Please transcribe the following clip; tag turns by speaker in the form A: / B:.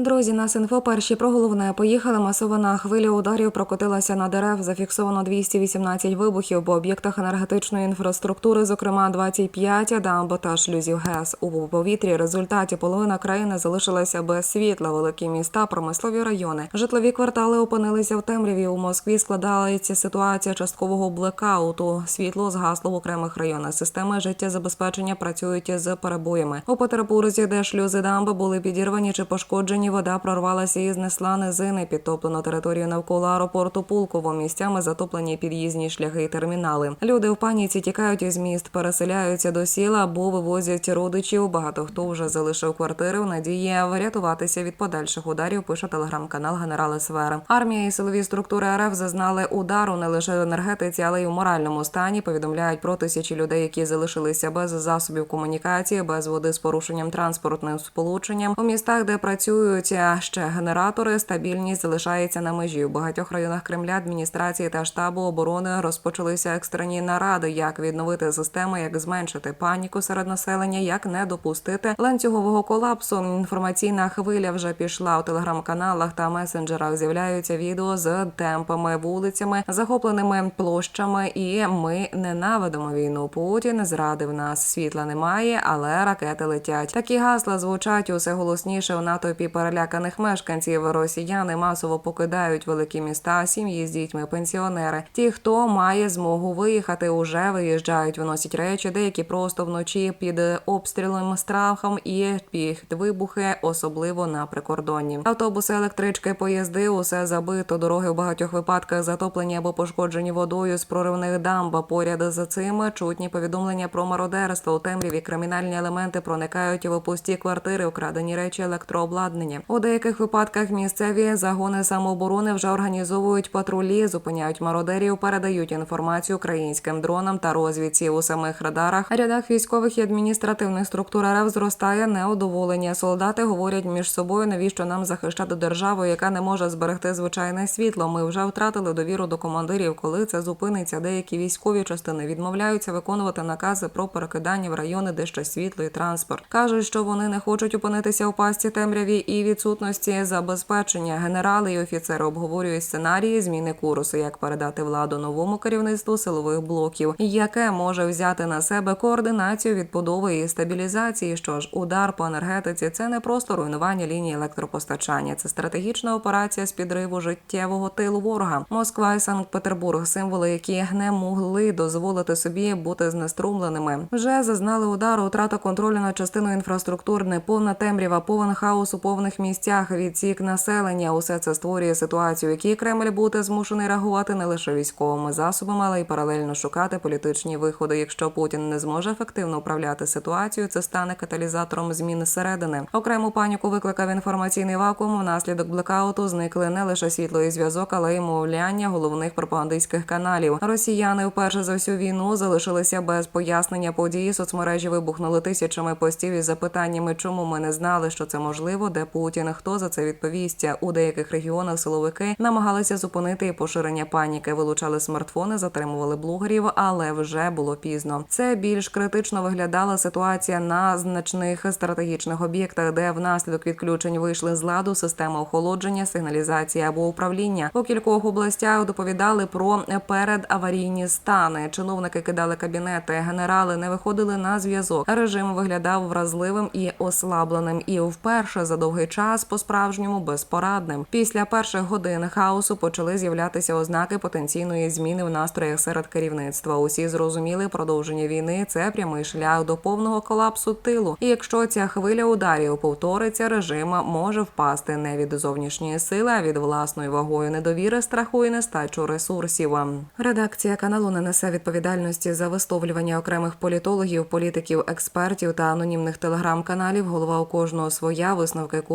A: Друзі, нас інфо перші про головне поїхали. Масована хвиля ударів прокотилася на дерев. Зафіксовано 218 вибухів по об'єктах енергетичної інфраструктури, зокрема 25 дамб та шлюзів ГЕС. У повітрі результаті половина країни залишилася без світла. Великі міста, промислові райони, житлові квартали опинилися в темряві. У Москві складається ситуація часткового блекауту. Світло згасло в окремих районах. Системи життєзабезпечення працюють з перебоями. У Петербурзі, де шлюзи дамби були підірвані чи пошкоджені, вода прорвалася і знесла низини. Підтоплено територію навколо аеропорту Пулково. Місцями затоплені під'їзні шляхи і термінали. Люди в паніці тікають із міст, переселяються до сіл або вивозять родичів. Багато хто вже залишив квартири в надії врятуватися від подальших ударів. Пише телеграм-канал Генерали Сфера. Армія і силові структури РФ зазнали удару не лише в енергетиці, але й у моральному стані. Повідомляють про тисячі людей, які залишилися без засобів комунікації, без води з порушенням транспортним сполученням. У містах, де працюють ще генератори, стабільність залишається на межі. У багатьох районах Кремля адміністрації та штабу оборони розпочалися екстрені наради, як відновити систему, як зменшити паніку серед населення, як не допустити ланцюгового колапсу. Інформаційна хвиля вже пішла у телеграм-каналах та месенджерах. З'являються відео з темпами, вулицями, захопленими площами. І ми ненавидимо війну. Путін зрадив нас. Світла немає, але ракети летять. Такі гасла звучать усе голосніше у натовпі переляканих мешканців. Росіяни масово покидають великі міста, сім'ї з дітьми, пенсіонери. Ті, хто має змогу виїхати, уже виїжджають, виносять речі. Деякі просто вночі під обстрілом, страхом і під вибухи, особливо на прикордонні. Автобуси, електрички, поїзди, усе забито. Дороги в багатьох випадках затоплені або пошкоджені водою з проривних дамб. Поряд за цим чутні повідомлення про мародерство у темряві. Кримінальні елементи проникають в пусті квартири, украдені речі, електрообладнання. У деяких випадках місцеві загони самооборони вже організовують патрулі, зупиняють мародерів, передають інформацію українським дронам та розвідці у самих радарах. Рядах військових і адміністративних структур РФ зростає неодоволення. Солдати говорять між собою, навіщо нам захищати державу, яка не може зберегти звичайне світло. Ми вже втратили довіру до командирів. Коли це зупиниться, деякі військові частини відмовляються виконувати накази про перекидання в райони, де ще світло і транспорт. кажуть, що вони не хочуть опинитися у пасті темряві і відсутності забезпечення. Генерали і офіцери обговорюють сценарії зміни курсу, як передати владу новому керівництву силових блоків, яке може взяти на себе координацію відбудови і стабілізації. Що ж, удар по енергетиці це не просто руйнування лінії електропостачання, це стратегічна операція з підриву життєвого тилу ворога. Москва і Санкт-Петербург символи, які не могли дозволити собі бути знеструмленими. Вже зазнали удару, втрата контролю над частиною інфраструктур, неповна темрява, повен хаос у повних місцях, відсік населення. Усе це створює ситуацію, в якій Кремль буде змушений реагувати не лише військовими засобами, але й паралельно шукати політичні виходи. Якщо Путін не зможе ефективно управляти ситуацією, це стане каталізатором змін зсередини. Окрему паніку викликав інформаційний вакуум. Внаслідок блекауту зникли не лише світло і зв'язок, але й мовляння головних пропагандистських каналів. Росіяни вперше за всю війну залишилися без пояснення події. Соцмережі вибухнули тисячами постів із запитаннями, чому ми не знали, що це можливо, де Путін, хто за це відповість. У деяких регіонах силовики намагалися зупинити поширення паніки, вилучали смартфони, затримували блогерів, але вже було пізно. Це більш критично виглядала ситуація на значних стратегічних об'єктах, де внаслідок відключень вийшли з ладу система охолодження, сигналізації або управління. У кількох областях доповідали про передаварійні стани. Чиновники кидали кабінети, генерали не виходили на зв'язок. Режим виглядав вразливим і ослабленим, і вперше за довгий час по-справжньому безпорадним. Після перших годин хаосу почали з'являтися ознаки потенційної зміни в настроях серед керівництва. Усі зрозуміли, продовження війни це прямий шлях до повного колапсу тилу. І якщо ця хвиля ударів повториться, режим може впасти не від зовнішньої сили, а від власної вагою недовіри, страху і нестачу ресурсів. Редакція каналу не несе відповідальності за висловлювання окремих політологів, політиків, експертів та анонімних телеграм-каналів. Голова у кожного своя висновки